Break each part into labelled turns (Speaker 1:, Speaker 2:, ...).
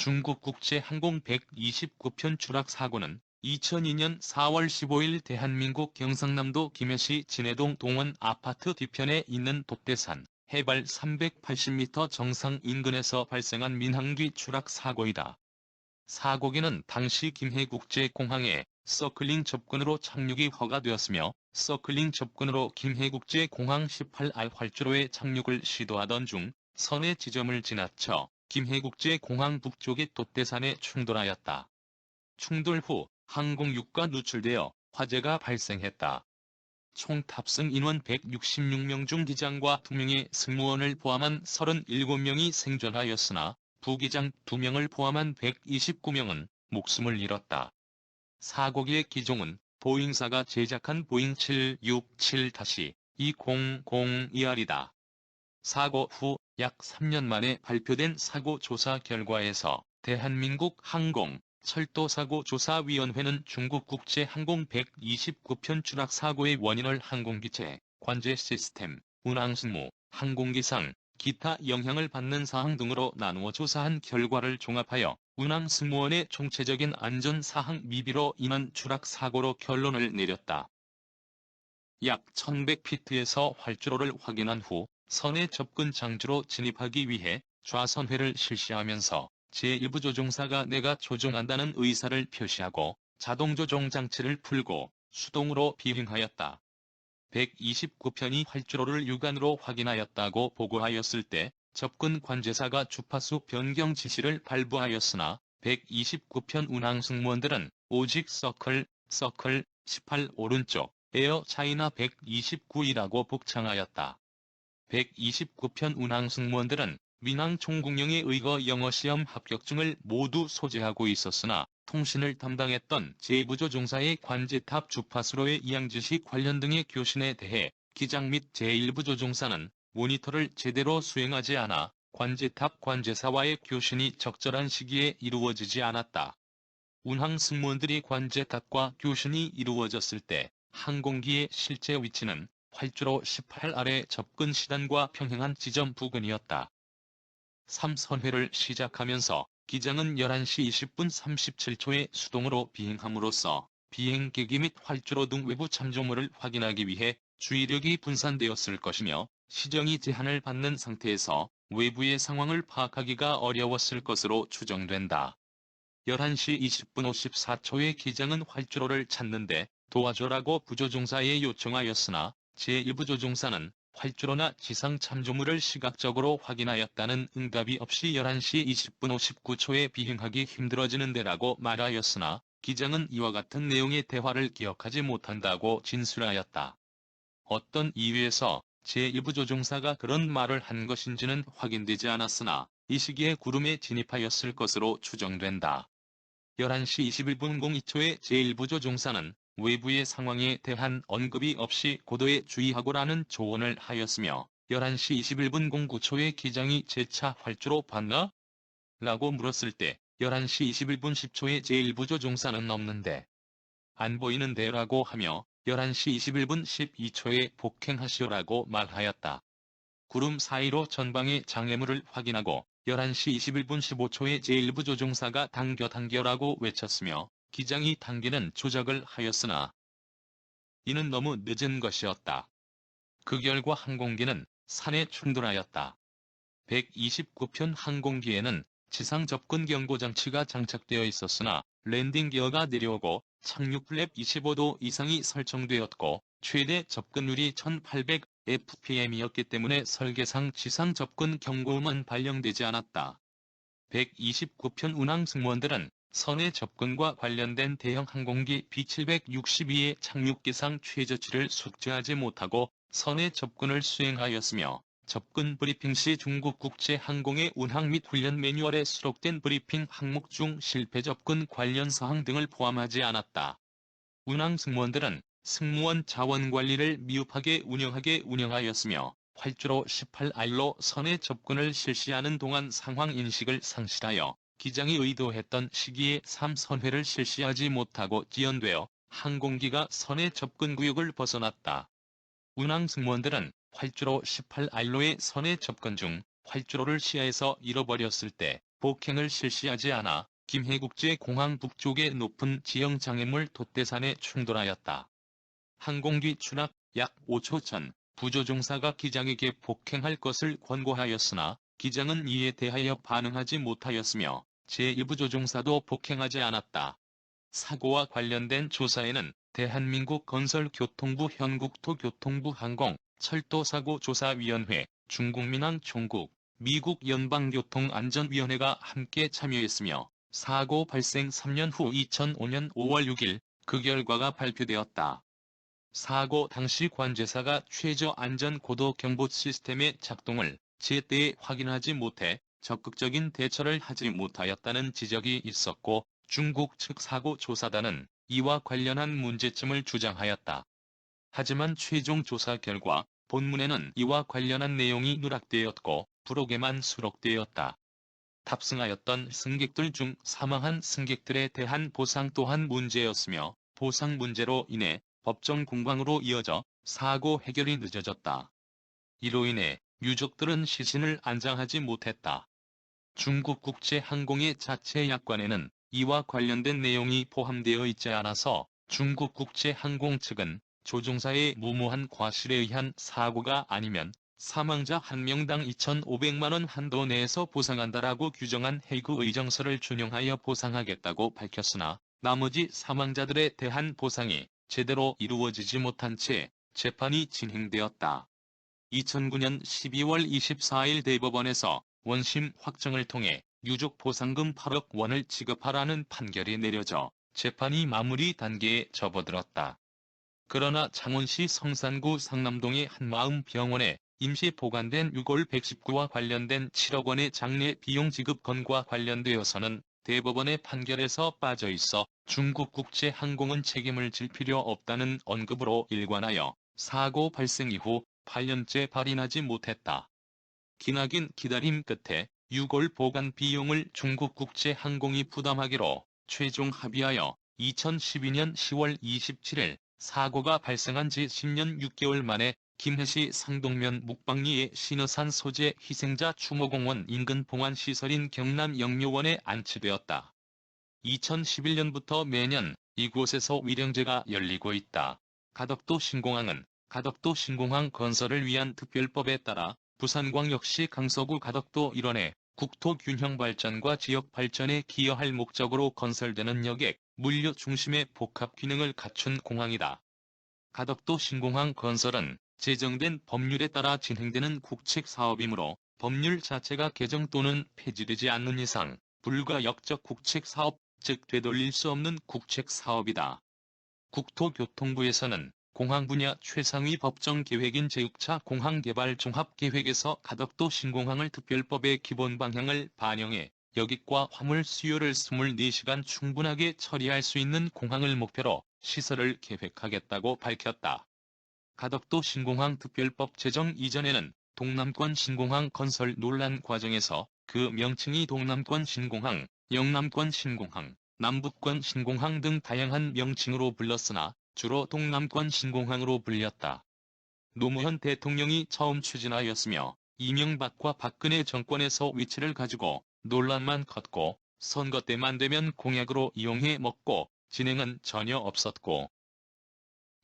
Speaker 1: 중국 국제 항공 129편 추락 사고는 2002년 4월 15일 대한민국 경상남도 김해시 진해동 동원 아파트 뒤편에 있는 돛대산 해발 380m 정상 인근에서 발생한 민항기 추락 사고이다. 사고기는 당시 김해국제공항에 서클링 접근으로 착륙이 허가되었으며 서클링 접근으로 김해국제공항 18R 활주로에 착륙을 시도하던 중 선의 지점을 지나쳐 김해국제공항 북쪽의 돛대산에 충돌하였다. 충돌 후 항공유가 누출되어 화재가 발생했다. 총 탑승 인원 166명 중 기장과 2명의 승무원을 포함한 37명이 생존하였으나 부기장 2명을 포함한 129명은 목숨을 잃었다. 사고기의 기종은 보잉사가 제작한 보잉 767-200ER이다. 사고 후 약 3년 만에 발표된 사고 조사 결과에서 대한민국 항공, 철도사고조사위원회는 중국 국제 항공 129편 추락 사고의 원인을 항공기체, 관제 시스템, 운항승무, 항공기상, 기타 영향을 받는 사항 등으로 나누어 조사한 결과를 종합하여 운항 승무원의 총체적인 안전 사항 미비로 인한 추락 사고로 결론을 내렸다. 약 1100피트에서 활주로를 확인한 후 선의 접근 장주로 진입하기 위해 좌선회를 실시하면서 제1부 조종사가 내가 조종한다는 의사를 표시하고 자동 조종 장치를 풀고 수동으로 비행하였다. 129편이 활주로를 육안으로 확인하였다고 보고하였을 때 접근 관제사가 주파수 변경 지시를 발부하였으나 129편 운항 승무원들은 오직 서클, 서클, 18 오른쪽, 에어 차이나 129이라고 복창하였다. 129편 운항 승무원들은 민항 총국령에 의거 영어시험 합격증을 모두 소지하고 있었으나 통신을 담당했던 제2부조종사의 관제탑 주파수로의 이양지시 관련 등의 교신에 대해 기장 및 제1부조종사는 모니터를 제대로 수행하지 않아 관제탑 관제사와의 교신이 적절한 시기에 이루어지지 않았다. 운항 승무원들이 관제탑과 교신이 이루어졌을 때 항공기의 실제 위치는 활주로 18 아래 접근 시단과 평행한 지점 부근이었다. 3선회를 시작하면서 기장은 11시 20분 37초에 수동으로 비행함으로써 비행계기 및 활주로 등 외부 참조물을 확인하기 위해 주의력이 분산되었을 것이며 시정이 제한을 받는 상태에서 외부의 상황을 파악하기가 어려웠을 것으로 추정된다. 11시 20분 54초에 기장은 활주로를 찾는데 도와줘라고 부조종사에 요청하였으나 제1부조종사는 활주로나 지상 참조물을 시각적으로 확인하였다는 응답이 없이 11시 20분 59초에 비행하기 힘들어지는 데라고 말하였으나 기장은 이와 같은 내용의 대화를 기억하지 못한다고 진술하였다. 어떤 이유에서 제1부 조종사가 그런 말을 한 것인지는 확인되지 않았으나 이 시기에 구름에 진입하였을 것으로 추정된다. 11시 21분 02초에 제1부 조종사는 외부의 상황에 대한 언급이 없이 고도에 주의하고라는 조언을 하였으며 11시 21분 09초에 기장이 재차 활주로 봤나? 라고 물었을 때 11시 21분 10초에 제1부조 종사는 없는데 안 보이는데 라고 하며 11시 21분 12초에 복행하시오라고 말하였다. 구름 사이로 전방의 장애물을 확인하고 11시 21분 15초에 제1부조 종사가 당겨 당겨라고 외쳤으며 기장이 당기는 조작을 하였으나 이는 너무 늦은 것이었다. 그 결과 항공기는 산에 충돌하였다. 129편 항공기에는 지상 접근 경고 장치가 장착되어 있었으나 랜딩 기어가 내려오고 착륙 플랩 25도 이상이 설정되었고 최대 접근율이 1800 fpm이었기 때문에 설계상 지상 접근 경고음은 발령되지 않았다. 129편 운항 승무원들은 선의 접근과 관련된 대형 항공기 B762의 착륙기상 최저치를 숙지하지 못하고 선의 접근을 수행하였으며 접근 브리핑 시 중국 국제항공의 운항 및 훈련 매뉴얼에 수록된 브리핑 항목 중 실패 접근 관련 사항 등을 포함하지 않았다. 운항 승무원들은 승무원 자원 관리를 미흡하게 운영하게 운영하였으며 활주로 18R로 선의 접근을 실시하는 동안 상황 인식을 상실하여 기장이 의도했던 시기에 3선회를 실시하지 못하고 지연되어 항공기가 선의 접근 구역을 벗어났다. 운항 승무원들은 활주로 18알로의 선의 접근 중 활주로를 시야에서 잃어버렸을 때 복행을 실시하지 않아 김해국제공항 북쪽의 높은 지형 장애물 돛대산에 충돌하였다. 항공기 추락 약 5초 전 부조종사가 기장에게 복행할 것을 권고하였으나 기장은 이에 대하여 반응하지 못하였으며 제2부 조종사도 복행하지 않았다. 사고와 관련된 조사에는 대한민국 건설교통부 현국토 교통부 항공, 철도사고조사위원회, 중국민항 총국, 미국 연방교통안전위원회가 함께 참여했으며 사고 발생 3년 후 2005년 5월 6일 그 결과가 발표되었다. 사고 당시 관제사가 최저 안전 고도 경보 시스템의 작동을 제때 확인하지 못해 적극적인 대처를 하지 못하였다는 지적이 있었고 중국 측 사고 조사단은 이와 관련한 문제점을 주장하였다. 하지만 최종 조사 결과 본문에는 이와 관련한 내용이 누락되었고 부록에만 수록되었다. 탑승하였던 승객들 중 사망한 승객들에 대한 보상 또한 문제였으며 보상 문제로 인해 법정 공방으로 이어져 사고 해결이 늦어졌다. 이로 인해 유족들은 시신을 안장하지 못했다. 중국 국제항공의 자체 약관에는 이와 관련된 내용이 포함되어 있지 않아서 중국 국제항공 측은 조종사의 무모한 과실에 의한 사고가 아니면 사망자 한 명당 2,500만원 한도 내에서 보상한다라고 규정한 해구 의정서를 준용하여 보상하겠다고 밝혔으나 나머지 사망자들에 대한 보상이 제대로 이루어지지 못한 채 재판이 진행되었다. 2009년 12월 24일 대법원에서 원심 확정을 통해 유족 보상금 8억 원을 지급하라는 판결이 내려져 재판이 마무리 단계에 접어들었다. 그러나 창원시 성산구 상남동의 한마음 병원에 임시 보관된 6월 119와 관련된 7억 원의 장례 비용 지급 건과 관련되어서는 대법원의 판결에서 빠져 있어 중국 국제항공은 책임을 질 필요 없다는 언급으로 일관하여 사고 발생 이후 8년째 발인하지 못했다. 기나긴 기다림 끝에 6월 보관 비용을 중국국제항공이 부담하기로 최종 합의하여 2012년 10월 27일 사고가 발생한 지 10년 6개월 만에 김해시 상동면 묵방리의 신어산 소재 희생자 추모공원 인근 봉안시설인 경남 영묘원에 안치되었다. 2011년부터 매년 이곳에서 위령제가 열리고 있다. 가덕도 신공항은 가덕도 신공항 건설을 위한 특별법에 따라 부산광역시 강서구 가덕도 일원에 국토균형 발전과 지역 발전에 기여할 목적으로 건설되는 여객, 물류 중심의 복합 기능을 갖춘 공항이다. 가덕도 신공항 건설은 제정된 법률에 따라 진행되는 국책 사업이므로 법률 자체가 개정 또는 폐지되지 않는 이상 불가 역적 국책 사업, 즉 되돌릴 수 없는 국책 사업이다. 국토교통부에서는 공항 분야 최상위 법정 계획인 제6차 공항개발 종합계획에서 가덕도 신공항을 특별법의 기본 방향을 반영해 여객과 화물 수요를 24시간 충분하게 처리할 수 있는 공항을 목표로 시설을 계획하겠다고 밝혔다. 가덕도 신공항 특별법 제정 이전에는 동남권 신공항 건설 논란 과정에서 그 명칭이 동남권 신공항, 영남권 신공항, 남북권 신공항 등 다양한 명칭으로 불렀으나 주로 동남권 신공항으로 불렸다. 노무현 대통령이 처음 추진하였으며 이명박과 박근혜 정권에서 위치를 가지고 논란만 컸고 선거 때만 되면 공약으로 이용해 먹고 진행은 전혀 없었고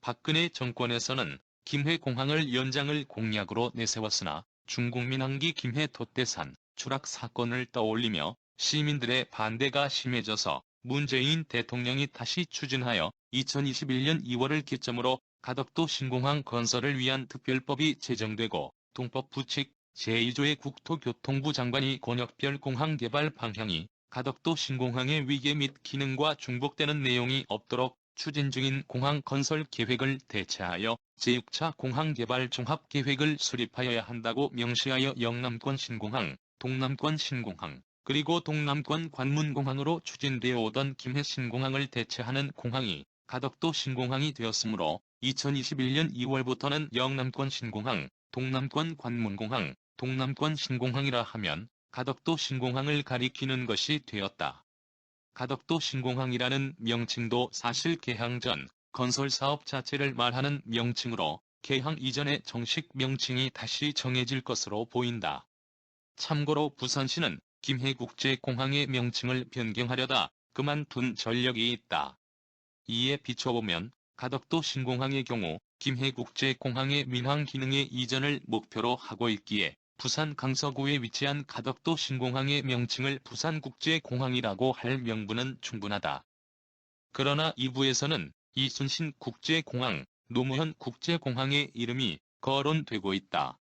Speaker 1: 박근혜 정권에서는 김해공항을 연장을 공약으로 내세웠으나 중국민 항기 김해 돛대산 추락 사건을 떠올리며 시민들의 반대가 심해져서 문재인 대통령이 다시 추진하여 2021년 2월을 기점으로 가덕도 신공항 건설을 위한 특별법이 제정되고 동법부 측 제2조의 국토교통부 장관이 권역별 공항 개발 방향이 가덕도 신공항의 위계 및 기능과 중복되는 내용이 없도록 추진 중인 공항 건설 계획을 대체하여 제6차 공항 개발 종합 계획을 수립하여야 한다고 명시하여 영남권 신공항, 동남권 신공항, 그리고 동남권 관문공항으로 추진되어 오던 김해 신공항을 대체하는 공항이 가덕도 신공항이 되었으므로 2021년 2월부터는 영남권 신공항, 동남권 관문공항, 동남권 신공항이라 하면 가덕도 신공항을 가리키는 것이 되었다. 가덕도 신공항이라는 명칭도 사실 개항 전 건설 사업 자체를 말하는 명칭으로 개항 이전의 정식 명칭이 다시 정해질 것으로 보인다. 참고로 부산시는 김해국제공항의 명칭을 변경하려다 그만둔 전력이 있다. 이에 비춰보면 가덕도 신공항의 경우 김해국제공항의 민항 기능의 이전을 목표로 하고 있기에 부산 강서구에 위치한 가덕도 신공항의 명칭을 부산국제공항이라고 할 명분은 충분하다. 그러나 이부에서는 이순신 국제공항, 노무현 국제공항의 이름이 거론되고 있다.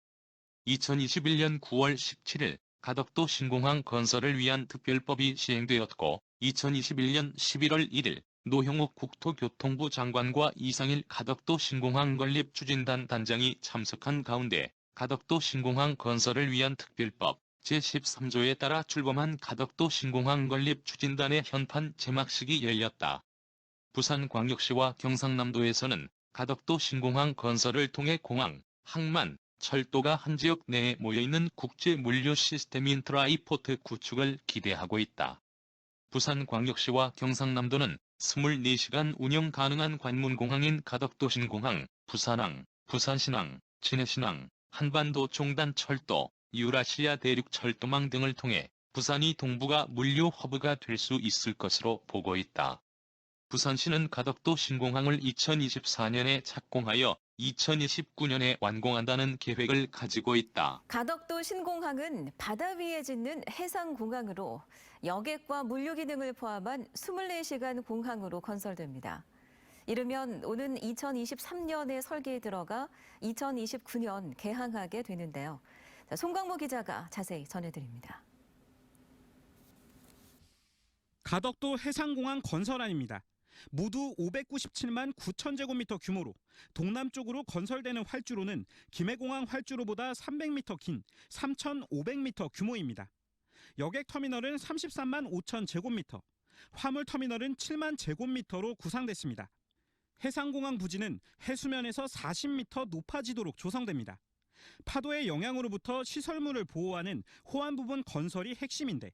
Speaker 1: 2021년 9월 17일 가덕도 신공항 건설을 위한 특별법이 시행되었고 2021년 11월 1일 노형욱 국토교통부 장관과 이상일 가덕도 신공항 건립 추진단 단장이 참석한 가운데 가덕도 신공항 건설을 위한 특별법 제13조에 따라 출범한 가덕도 신공항 건립 추진단의 현판 제막식이 열렸다. 부산광역시와 경상남도에서는 가덕도 신공항 건설을 통해 공항, 항만, 철도가 한 지역 내에 모여있는 국제 물류 시스템인 트라이포트 구축을 기대하고 있다. 부산광역시와 경상남도는 24시간 운영 가능한 관문공항인 가덕도 신공항, 부산항, 부산신항, 진해신항, 한반도 종단철도, 유라시아 대륙철도망 등을 통해 부산이 동북아 물류 허브가 될 수 있을 것으로 보고 있다. 부산시는 가덕도 신공항을 2024년에 착공하여 2029년에 완공한다는 계획을 가지고 있다.
Speaker 2: 가덕도 신공항은 바다 위에 짓는 해상공항으로 여객과 물류 기능을 포함한 24시간 공항으로 건설됩니다. 이르면 오는 2023년에 설계에 들어가 2029년 개항하게 되는데요. 자, 송광모 기자가 자세히 전해드립니다.
Speaker 3: 가덕도 해상공항 건설안입니다. 모두 597만 9천 제곱미터 규모로 동남쪽으로 건설되는 활주로는 김해공항 활주로보다 300m 긴 3,500m 규모입니다. 여객 터미널은 33만 5천 제곱미터, 화물 터미널은 7만 제곱미터로 구상됐습니다. 해상공항 부지는 해수면에서 40m 높아지도록 조성됩니다. 파도의 영향으로부터 시설물을 보호하는 호환 부분 건설이 핵심인데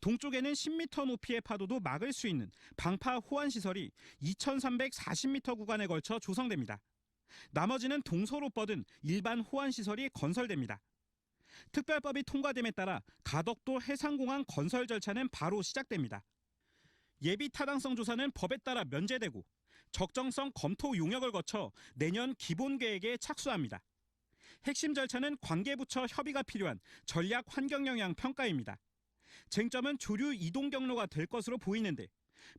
Speaker 3: 동쪽에는 10m 높이의 파도도 막을 수 있는 방파 호환 시설이 2,340m 구간에 걸쳐 조성됩니다. 나머지는 동서로 뻗은 일반 호환 시설이 건설됩니다. 특별법이 통과됨에 따라 가덕도 해상공항 건설 절차는 바로 시작됩니다. 예비 타당성 조사는 법에 따라 면제되고 적정성 검토 용역을 거쳐 내년 기본 계획에 착수합니다. 핵심 절차는 관계부처 협의가 필요한 전략 환경 영향 평가입니다. 쟁점은 조류 이동 경로가 될 것으로 보이는데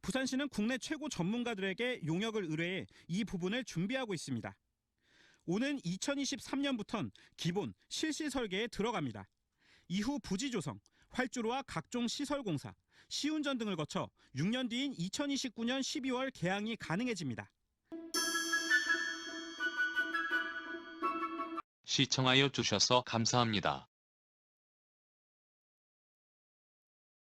Speaker 3: 부산시는 국내 최고 전문가들에게 용역을 의뢰해 이 부분을 준비하고 있습니다. 오는 2023년부터는 기본 실시 설계에 들어갑니다. 이후 부지 조성, 활주로와 각종 시설 공사, 시운전 등을 거쳐 6년 뒤인 2029년 12월 개항이 가능해집니다.
Speaker 1: 시청하여 주셔서 감사합니다.